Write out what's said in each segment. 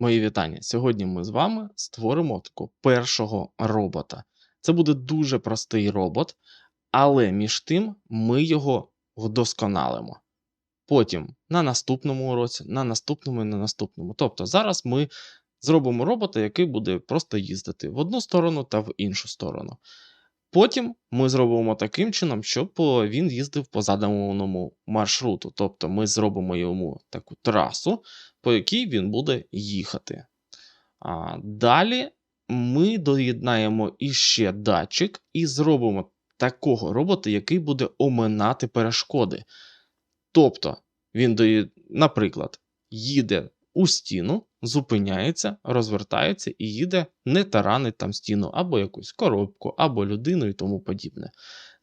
Мої вітання. Сьогодні ми з вами створимо такого першого робота. Це буде дуже простий робот, але між тим ми його вдосконалимо. Потім на наступному уроці, на наступному і на наступному. Тобто зараз ми зробимо робота, який буде просто їздити в одну сторону та в іншу сторону. Потім ми зробимо таким чином, щоб він їздив по заданому маршруту. Тобто ми зробимо йому таку трасу, по якій він буде їхати. А, далі ми доєднаємо іще датчик і зробимо такого робота, який буде оминати перешкоди. Тобто, він, дої- наприклад, їде у стіну, зупиняється, розвертається і їде, не таранить там стіну, або якусь коробку, або людину і тому подібне.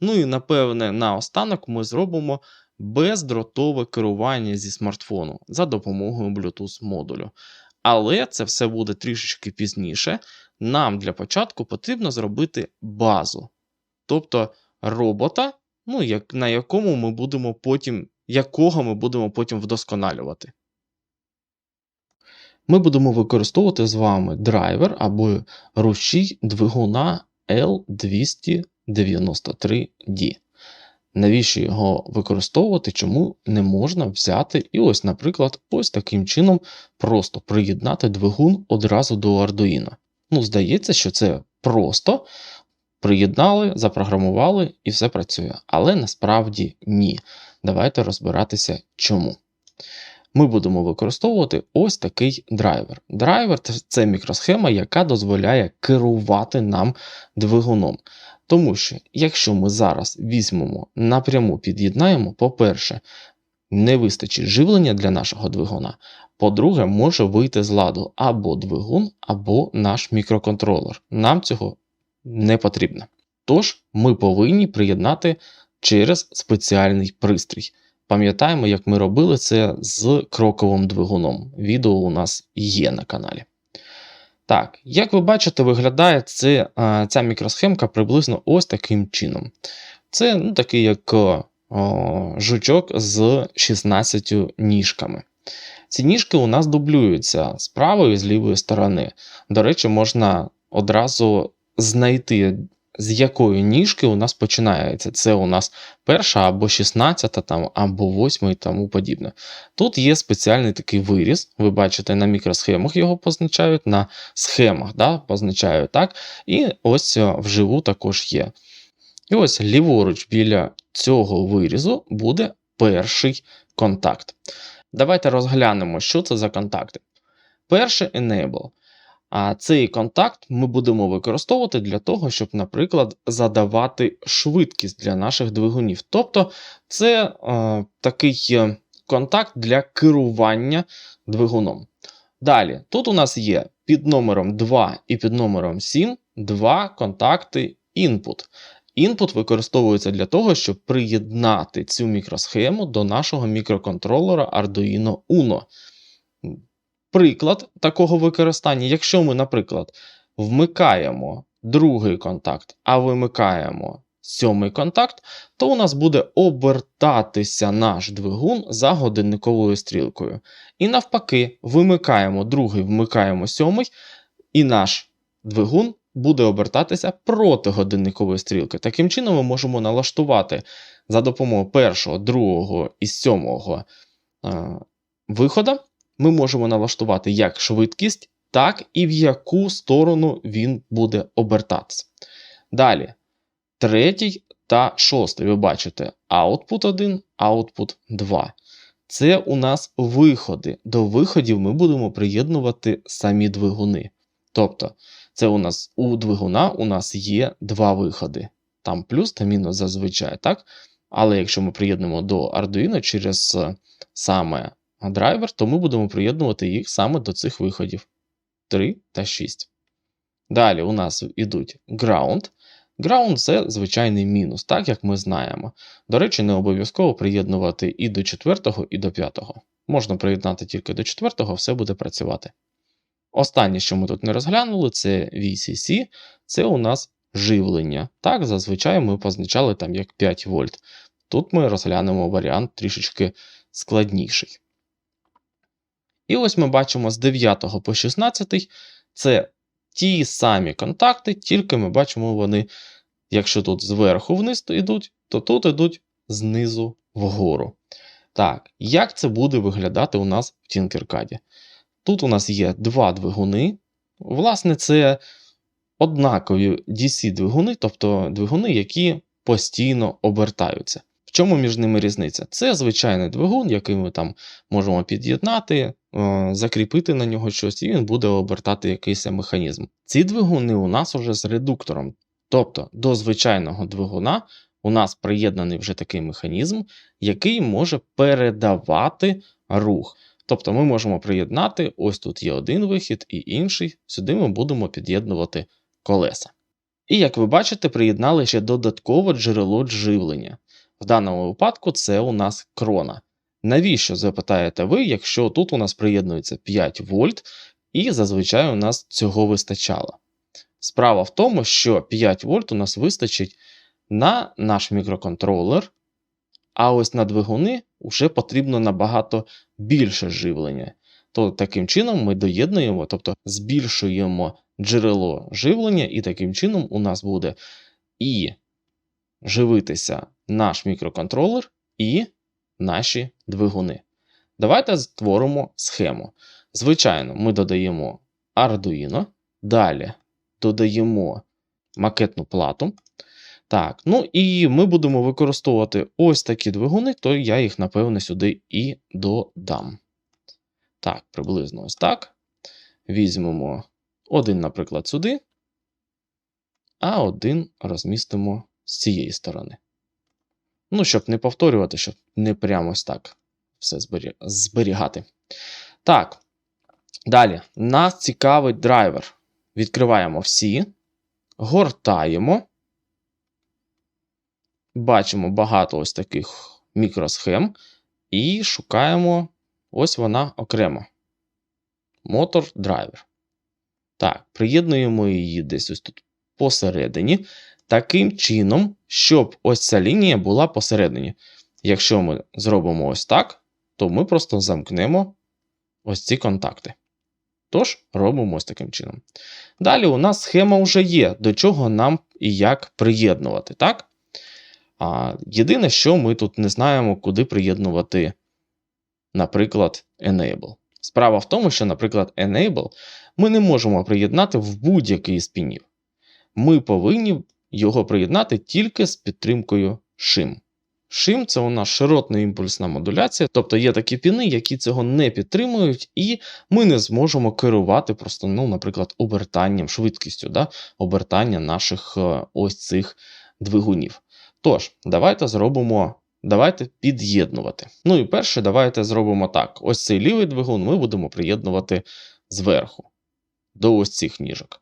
Ну і напевне, наостанок ми зробимо бездротове керування зі смартфону за допомогою Bluetooth модулю. Але це все буде трішечки пізніше. Нам для початку потрібно зробити базу. Тобто робота, ну, як, на якому ми будемо потім, якого ми будемо потім вдосконалювати. Ми будемо використовувати з вами драйвер або рушій двигуна L293D. Навіщо його використовувати, чому не можна взяти і ось, наприклад, ось таким чином просто приєднати двигун одразу до Arduino. Ну, здається, що це просто приєднали, запрограмували і все працює. Але насправді ні. Давайте розбиратися чому. Ми будемо використовувати ось такий драйвер. Драйвер це мікросхема, яка дозволяє керувати нам двигуном. Тому що, якщо ми зараз візьмемо напряму під'єднаємо, по-перше, не вистачить живлення для нашого двигуна. По-друге, може вийти з ладу або двигун, або наш мікроконтролер. Нам цього не потрібно. Тож ми повинні приєднати через спеціальний пристрій. Пам'ятаємо, як ми робили це з кроковим двигуном. Відео у нас є на каналі. Так, як ви бачите, виглядає це, ця мікросхемка приблизно ось таким чином. Це ну, такий як о, жучок з 16 ніжками. Ці ніжки у нас дублюються з правої і з лівої сторони. До речі, можна одразу знайти, з якої ніжки у нас починається. Це у нас перша або 16, там, або 8 і тому подібне. Тут є спеціальний такий виріз. Ви бачите, на мікросхемах його позначають, на схемах да, позначають так. І ось е, вживу також є. І ось ліворуч біля цього вирізу буде перший контакт. Давайте розглянемо, що це за контакти. Перший enable. А цей контакт ми будемо використовувати для того, щоб, наприклад, задавати швидкість для наших двигунів. Тобто це е, такий е, контакт для керування двигуном. Далі, тут у нас є під номером 2 і під номером 7 два контакти input. Input використовується для того, щоб приєднати цю мікросхему до нашого мікроконтролера Arduino Uno. Приклад такого використання, якщо ми, наприклад, вмикаємо другий контакт, а вимикаємо сьомий контакт, то у нас буде обертатися наш двигун за годинниковою стрілкою. І навпаки, вимикаємо другий, вмикаємо сьомий, і наш двигун буде обертатися проти годинникової стрілки. Таким чином, ми можемо налаштувати за допомогою першого, другого і сьомого е, виходу. Ми можемо налаштувати як швидкість, так і в яку сторону він буде обертатися. Далі, третій та шостий, ви бачите, output 1, output 2. Це у нас виходи. До виходів ми будемо приєднувати самі двигуни. Тобто, це у нас у двигуна у нас є два виходи. Там плюс та мінус зазвичай, так? Але якщо ми приєднуємо до Arduino через е, саме драйвер, то ми будемо приєднувати їх саме до цих виходів 3 та 6. Далі у нас йдуть ground. Ground це звичайний мінус, так як ми знаємо. До речі, не обов'язково приєднувати і до 4, і до 5. Можна приєднати тільки до 4, все буде працювати. Останнє, що ми тут не розглянули, це VCC, це у нас живлення. Так, зазвичай ми позначали там як 5 вольт. Тут ми розглянемо варіант трішечки складніший. І ось ми бачимо з 9 по 16 це ті самі контакти, тільки ми бачимо вони, якщо тут зверху вниз йдуть, то тут йдуть знизу вгору. Так, як це буде виглядати у нас в Tinkercad? Тут у нас є два двигуни. Власне, це однакові DC-двигуни, тобто двигуни, які постійно обертаються. В чому між ними різниця? Це звичайний двигун, який ми там можемо під'єднати, закріпити на нього щось, і він буде обертати якийсь механізм. Ці двигуни у нас вже з редуктором. Тобто до звичайного двигуна у нас приєднаний вже такий механізм, який може передавати рух. Тобто ми можемо приєднати, ось тут є один вихід і інший, сюди ми будемо під'єднувати колеса. І як ви бачите, приєднали ще додаткове джерело живлення. В даному випадку це у нас крона. Навіщо запитаєте ви, якщо тут у нас приєднується 5 вольт, і зазвичай у нас цього вистачало? Справа в тому, що 5 вольт у нас вистачить на наш мікроконтролер, а ось на двигуни вже потрібно набагато більше живлення. То таким чином ми доєднуємо, тобто збільшуємо джерело живлення, і таким чином у нас буде і живитися наш мікроконтролер, і наші двигуни. Давайте створимо схему. Звичайно, ми додаємо Arduino, далі додаємо макетну плату. Так, ну і ми будемо використовувати ось такі двигуни, то я їх, напевне, сюди і додам. Так, приблизно ось так. Візьмемо один, наприклад, сюди, а один розмістимо з цієї сторони. Ну, щоб не повторювати, щоб не прямо ось так все зберігати. Так, далі. Нас цікавить драйвер. Відкриваємо всі, гортаємо. Бачимо багато ось таких мікросхем, і шукаємо ось вона окремо. Мотор драйвер. Так, приєднуємо її десь ось тут посередині. Таким чином, щоб ось ця лінія була посередині. Якщо ми зробимо ось так, то ми просто замкнемо ось ці контакти. Тож, робимо ось таким чином. Далі у нас схема вже є, до чого нам і як приєднувати. так? А, Єдине, що ми тут не знаємо, куди приєднувати, наприклад, Enable. Справа в тому, що, наприклад, Enable ми не можемо приєднати в будь-який з пінів. Ми повинні його приєднати тільки з підтримкою Shim. Shim – це у нас широтна імпульсна модуляція, тобто є такі піни, які цього не підтримують, і ми не зможемо керувати просто, ну, наприклад, обертанням, швидкістю да, обертання наших е, ось цих двигунів. Тож, давайте зробимо. Давайте під'єднувати. Ну і перше, давайте зробимо так: ось цей лівий двигун ми будемо приєднувати зверху до ось цих ніжок.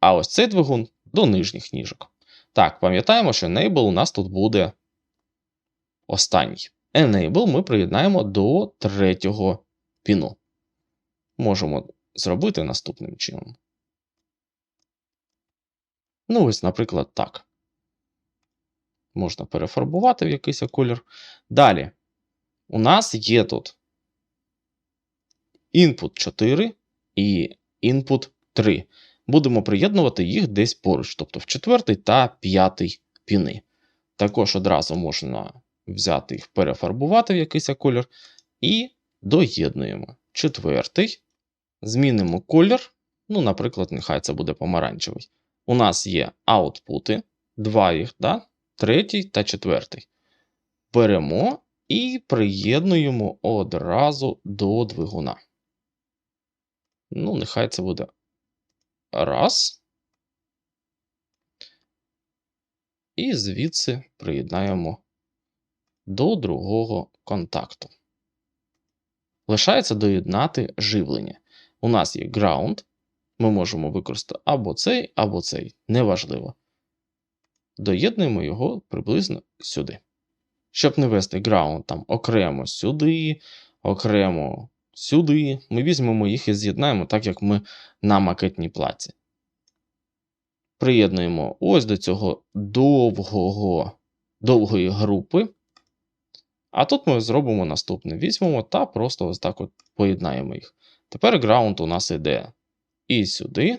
А ось цей двигун до нижніх ніжок. Так, пам'ятаємо, що Enable у нас тут буде останній. Enable ми приєднаємо до третього піну. Можемо зробити наступним чином. Ну, ось, наприклад, так. Можна перефарбувати в якийсь колір. Далі, у нас є тут input 4 і input 3. Будемо приєднувати їх десь поруч, тобто в четвертий та п'ятий піни. Також одразу можна взяти їх, перефарбувати в якийсь колір. І доєднуємо четвертий. Змінимо колір. Ну, наприклад, нехай це буде помаранчевий. У нас є аутпути, два їх, да? третій та четвертий. Беремо і приєднуємо одразу до двигуна. Ну, нехай це буде раз. І звідси приєднаємо до другого контакту. Лишається доєднати живлення. У нас є ground. Ми можемо використати або цей, або цей. Неважливо. Доєднуємо його приблизно сюди. Щоб не вести ground там окремо сюди, окремо сюди. Ми візьмемо їх і з'єднаємо, так як ми на макетній плаці. Приєднуємо ось до цього довгого, довгої групи. А тут ми зробимо наступне: візьмемо та просто ось так от поєднаємо їх. Тепер граунд у нас йде і сюди.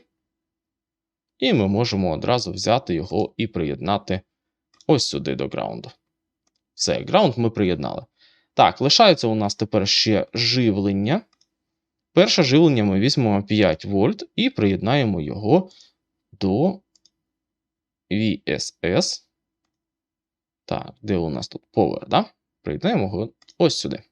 І ми можемо одразу взяти його і приєднати ось сюди до граунду. Все, граунд ми приєднали. Так, лишається у нас тепер ще живлення. Перше живлення ми візьмемо 5 вольт і приєднаємо його до VSS. Так, де у нас тут Power, да? Приєднаємо його ось сюди.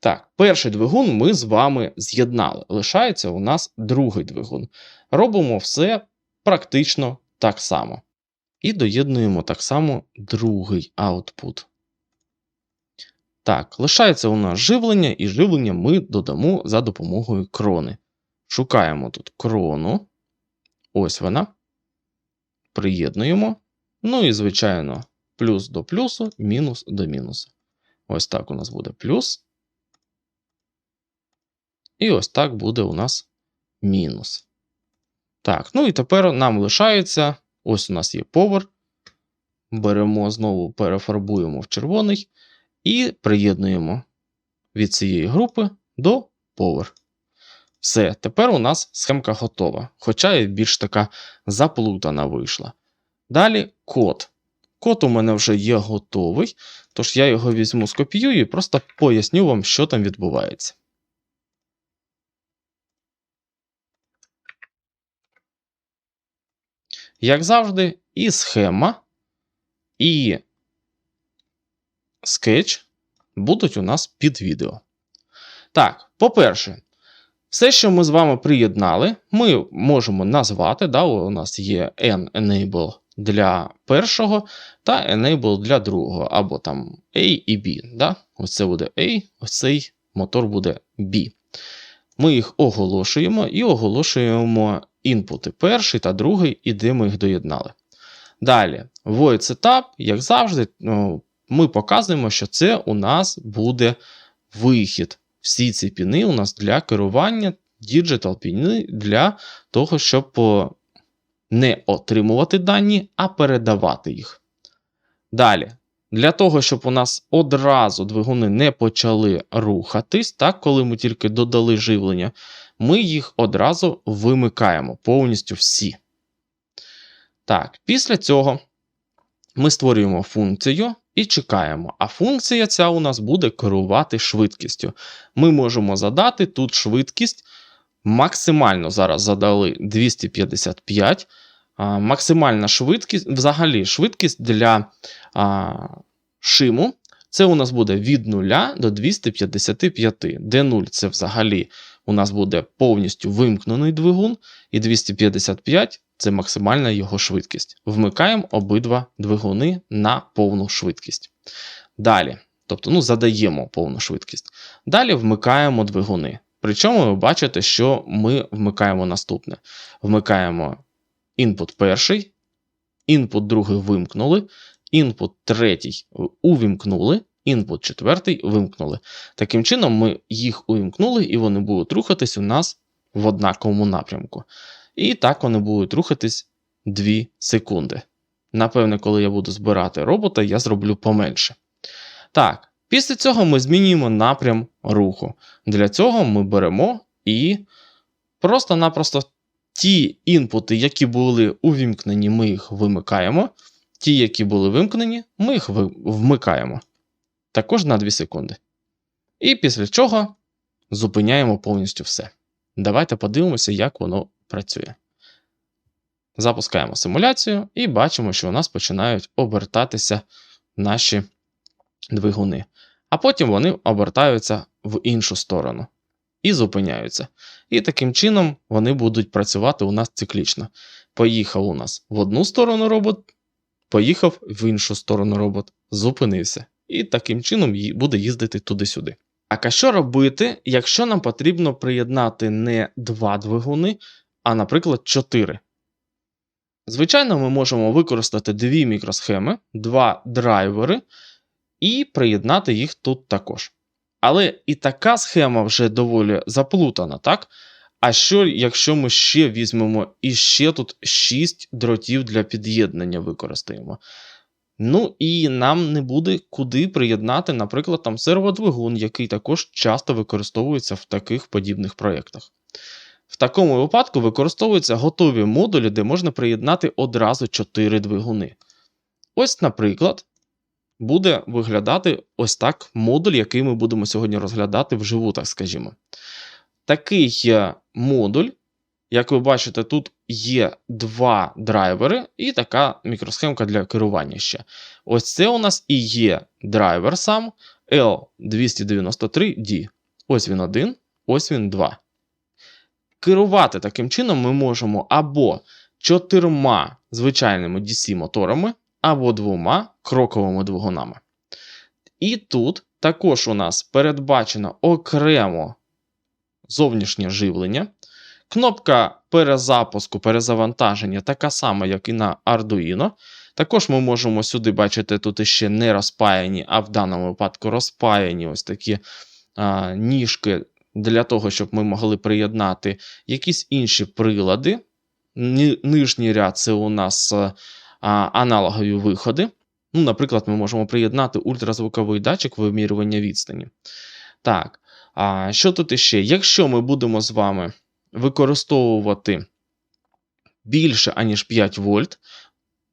Так, перший двигун ми з вами з'єднали. Лишається у нас другий двигун. Робимо все практично так само. І доєднуємо так само другий аутпут. Так, лишається у нас живлення, і живлення ми додамо за допомогою крони. Шукаємо тут крону. Ось вона. Приєднуємо. Ну і, звичайно, плюс до плюсу, мінус до мінусу. Ось так у нас буде плюс. І ось так буде у нас мінус. Так, ну і тепер нам лишається. Ось у нас є повер. Беремо знову перефарбуємо в червоний і приєднуємо від цієї групи до Power. Все, тепер у нас схемка готова, хоча і більш така заплутана вийшла. Далі код. Код у мене вже є готовий, тож я його візьму, скопіюю і просто поясню вам, що там відбувається. Як завжди, і схема, і скетч будуть у нас під відео. Так, по-перше, все, що ми з вами приєднали, ми можемо назвати. да, У нас є N-enable для першого та Enable для другого, або там A і B. Да? Ось буде A, ось цей мотор буде B. Ми їх оголошуємо і оголошуємо інпути перший та другий, і де ми їх доєднали. Далі, void setup, як завжди, ну, ми показуємо, що це у нас буде вихід. Всі ці піни у нас для керування діджитал піни для того, щоб не отримувати дані, а передавати їх. Далі, для того, щоб у нас одразу двигуни не почали рухатись, так, коли ми тільки додали живлення, ми їх одразу вимикаємо повністю всі. Так, після цього ми створюємо функцію і чекаємо. А функція ця у нас буде керувати швидкістю. Ми можемо задати тут швидкість. Максимально зараз задали 255. А, максимальна швидкість, взагалі, швидкість для а, шиму. Це у нас буде від 0 до 255, де 0 це взагалі у нас буде повністю вимкнений двигун, і 255 це максимальна його швидкість. Вмикаємо обидва двигуни на повну швидкість. Далі, тобто ну, задаємо повну швидкість. Далі вмикаємо двигуни. Причому ви бачите, що ми вмикаємо наступне: вмикаємо інпут перший, інпут другий вимкнули, інпут третій увімкнули, інпут четвертий вимкнули. Таким чином, ми їх увімкнули, і вони будуть рухатись у нас в однаковому напрямку. І так вони будуть рухатись 2 секунди. Напевне, коли я буду збирати робота, я зроблю поменше. Так, після цього ми змінюємо напрям руху. Для цього ми беремо і просто-напросто ті інпути, які були увімкнені, ми їх вимикаємо. Ті, які були вимкнені, ми їх вмикаємо. Також на 2 секунди. І після чого зупиняємо повністю все. Давайте подивимося, як воно працює. Запускаємо симуляцію і бачимо, що у нас починають обертатися наші двигуни. А потім вони обертаються в іншу сторону і зупиняються. І таким чином вони будуть працювати у нас циклічно. Поїхав у нас в одну сторону робот, поїхав в іншу сторону робот, зупинився. І таким чином буде їздити туди-сюди. А що робити, якщо нам потрібно приєднати не два двигуни, а, наприклад, 4. Звичайно, ми можемо використати дві мікросхеми, два драйвери і приєднати їх тут також. Але і така схема вже доволі заплутана, так? А що, якщо ми ще візьмемо і ще тут 6 дротів для під'єднання використаємо? Ну і нам не буде куди приєднати, наприклад, там серводвигун, який також часто використовується в таких подібних проєктах. В такому випадку використовуються готові модулі, де можна приєднати одразу 4 двигуни. Ось, наприклад, буде виглядати ось так модуль, який ми будемо сьогодні розглядати вживу, так скажімо. Такий модуль, як ви бачите, тут є два драйвери і така мікросхемка для керування ще. Ось це у нас і є драйвер сам L293D. Ось він один, ось він два. Керувати таким чином ми можемо або чотирма звичайними DC-моторами, або двома кроковими двигунами. І тут також у нас передбачено окремо зовнішнє живлення. Кнопка перезапуску, перезавантаження така сама, як і на Arduino. Також ми можемо сюди бачити, тут іще не розпаяні, а в даному випадку розпаяні ось такі а, ніжки для того, щоб ми могли приєднати якісь інші прилади. Нижній ряд це у нас а, аналогові виходи. Ну, Наприклад, ми можемо приєднати ультразвуковий датчик вимірювання відстані. Так, а що тут іще? Якщо ми будемо з вами використовувати більше, аніж 5 вольт,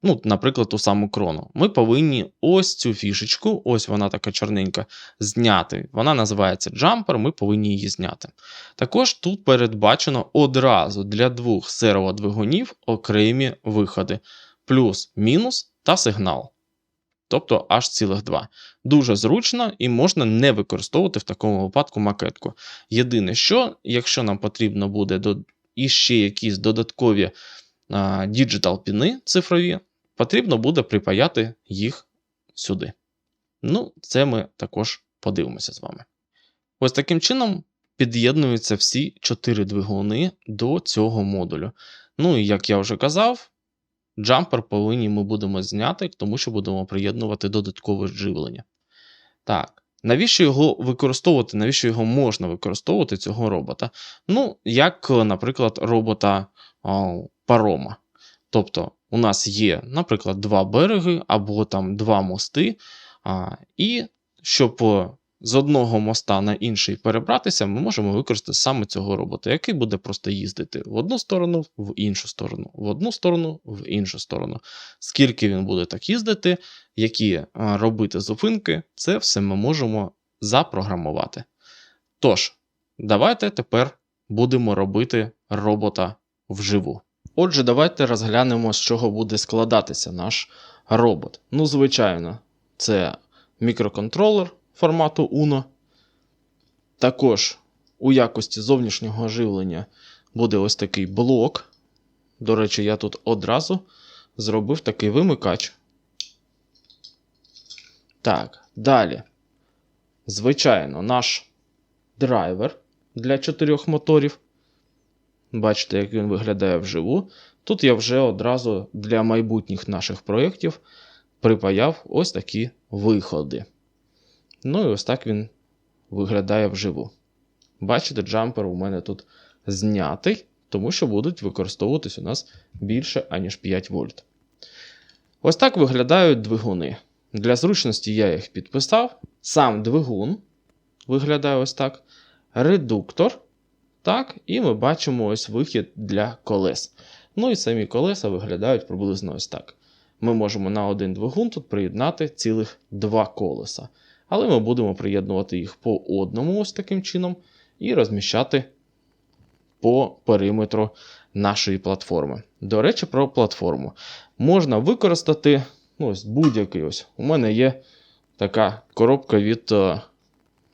ну, наприклад, ту саму крону, ми повинні ось цю фішечку, ось вона така чорненька, зняти. Вона називається джампер, ми повинні її зняти. Також тут передбачено одразу для двох серводвигунів окремі виходи: плюс, мінус та сигнал. Тобто аж цілих два. Дуже зручно і можна не використовувати в такому випадку макетку. Єдине, що, якщо нам потрібно буде іще якісь додаткові діджитал піни цифрові, потрібно буде припаяти їх сюди. Ну, це ми також подивимося з вами. Ось таким чином під'єднуються всі чотири двигуни до цього модулю. Ну і як я вже казав, Джампер повинні ми будемо зняти, тому що будемо приєднувати додаткове живлення. Так, навіщо його використовувати? Навіщо його можна використовувати, цього робота? Ну, як, наприклад, робота о, парома. Тобто, у нас є, наприклад, два береги або там два мости. А, І щоб з одного моста на інший перебратися, ми можемо використати саме цього робота, який буде просто їздити в одну сторону, в іншу сторону, в одну сторону, в іншу сторону. Скільки він буде так їздити, які робити зупинки, це все ми можемо запрограмувати. Тож, давайте тепер будемо робити робота вживу. Отже, давайте розглянемо, з чого буде складатися наш робот. Ну, звичайно, це мікроконтролер формату UNO. Також у якості зовнішнього живлення буде ось такий блок. До речі, я тут одразу зробив такий вимикач. Так, далі. Звичайно, наш драйвер для чотирьох моторів. Бачите, як він виглядає вживу. Тут я вже одразу для майбутніх наших проєктів припаяв ось такі виходи. Ну і ось так він виглядає вживу. Бачите, джампер у мене тут знятий, тому що будуть використовуватись у нас більше, аніж 5 вольт. Ось так виглядають двигуни. Для зручності я їх підписав. Сам двигун виглядає ось так. Редуктор. Так, І ми бачимо ось вихід для колес. Ну і самі колеса виглядають приблизно ось так. Ми можемо на один двигун тут приєднати цілих два колеса. Але ми будемо приєднувати їх по одному ось таким чином і розміщати по периметру нашої платформи. До речі, про платформу. Можна використати ну, будь-який ось. У мене є така коробка від е,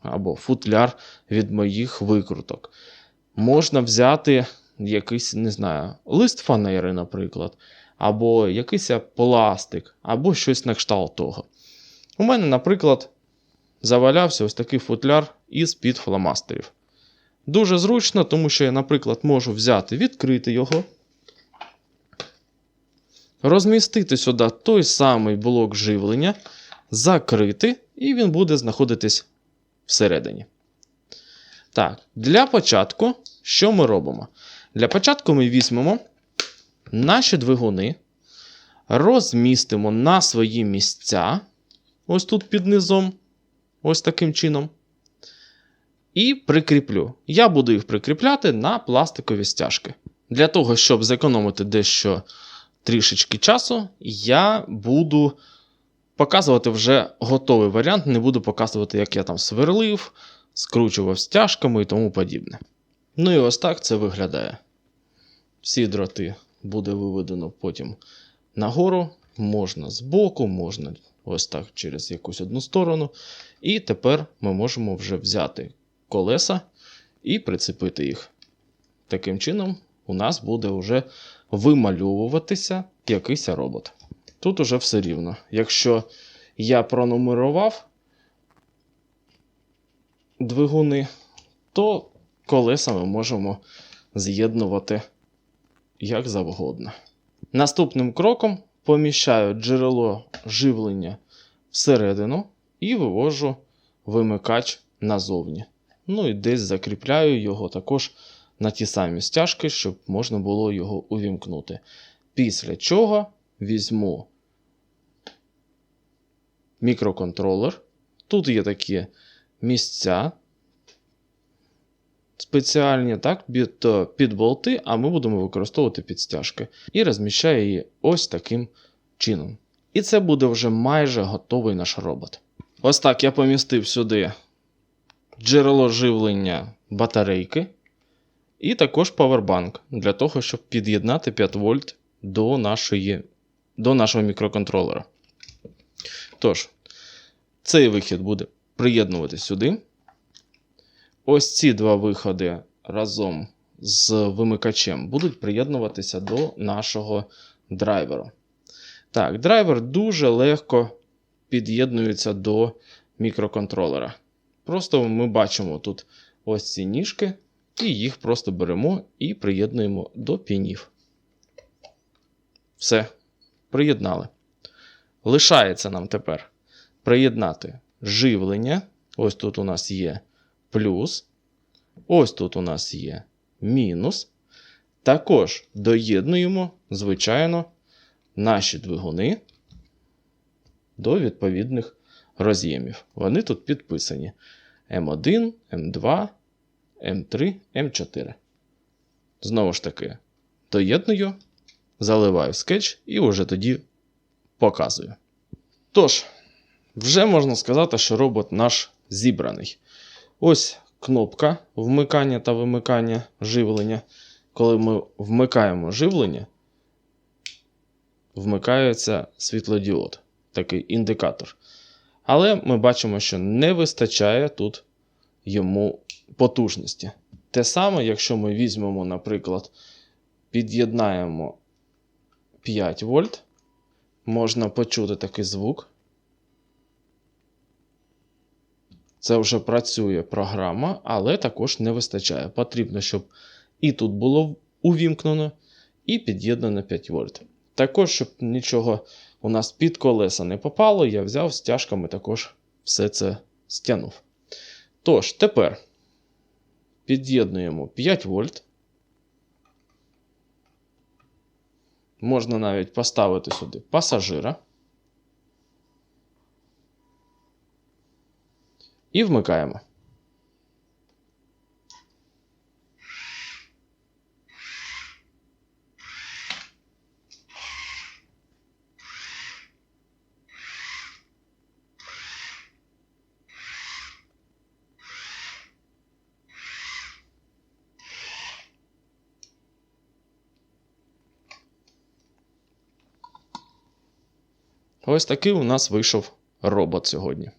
або футляр від моїх викруток. Можна взяти якийсь, не знаю, лист фанери, наприклад, або якийсь пластик, або щось на кшталт того. У мене, наприклад, завалявся ось такий футляр із під фломастерів. Дуже зручно, тому що я, наприклад, можу взяти, відкрити його, розмістити сюди той самий блок живлення, закрити, і він буде знаходитись всередині. Так, для початку, що ми робимо? Для початку ми візьмемо наші двигуни, розмістимо на свої місця, ось тут під низом, ось таким чином. І прикріплю. Я буду їх прикріпляти на пластикові стяжки. Для того, щоб зекономити дещо трішечки часу, я буду показувати вже готовий варіант, не буду показувати, як я там сверлив, скручував стяжками і тому подібне. Ну і ось так це виглядає. Всі дроти буде виведено потім нагору, можна збоку, можна ось так через якусь одну сторону. І тепер ми можемо вже взяти колеса і прицепити їх. Таким чином, у нас буде вже вимальовуватися якийсь робот. Тут уже все рівно. Якщо я пронумерував двигуни, то колеса ми можемо з'єднувати як завгодно. Наступним кроком поміщаю джерело живлення всередину і вивожу вимикач назовні. Ну і десь закріпляю його також на ті самі стяжки, щоб можна було його увімкнути. Після чого візьму мікроконтролер. Тут є такі місця спеціальні, так, під, під болти, а ми будемо використовувати підстяжки. І розміщаю її ось таким чином. І це буде вже майже готовий наш робот. Ось так я помістив сюди джерело живлення батарейки. І також павербанк для того, щоб під'єднати 5 вольт до, нашої, до нашого мікроконтролера. Тож, цей вихід буде приєднувати сюди. Ось ці два виходи разом з вимикачем будуть приєднуватися до нашого драйвера. Так, драйвер дуже легко під'єднується до мікроконтролера. Просто ми бачимо тут ось ці ніжки, і їх просто беремо і приєднуємо до пінів. Все, приєднали. Лишається нам тепер приєднати живлення. Ось тут у нас є плюс. Ось тут у нас є мінус. Також доєднуємо, звичайно, наші двигуни до відповідних роз'ємів. Вони тут підписані: М1, М2, М3, М4. Знову ж таки, доєдную, заливаю скетч і вже тоді показую. Тож, вже можна сказати, що робот наш зібраний. Ось кнопка вмикання та вимикання живлення. Коли ми вмикаємо живлення, вмикається світлодіод, такий індикатор. Але ми бачимо, що не вистачає тут йому потужності. Те саме, якщо ми візьмемо, наприклад, під'єднаємо 5 вольт, можна почути такий звук. Це вже працює програма, але також не вистачає. Потрібно, щоб і тут було увімкнено, і під'єднано 5 вольт. Також, щоб нічого у нас під колеса не попало, я взяв стяжками також все це стягнув. Тож, тепер під'єднуємо 5 вольт. Можна навіть поставити сюди пасажира. І вмикаємо. Ось такий у нас вийшов робот сьогодні.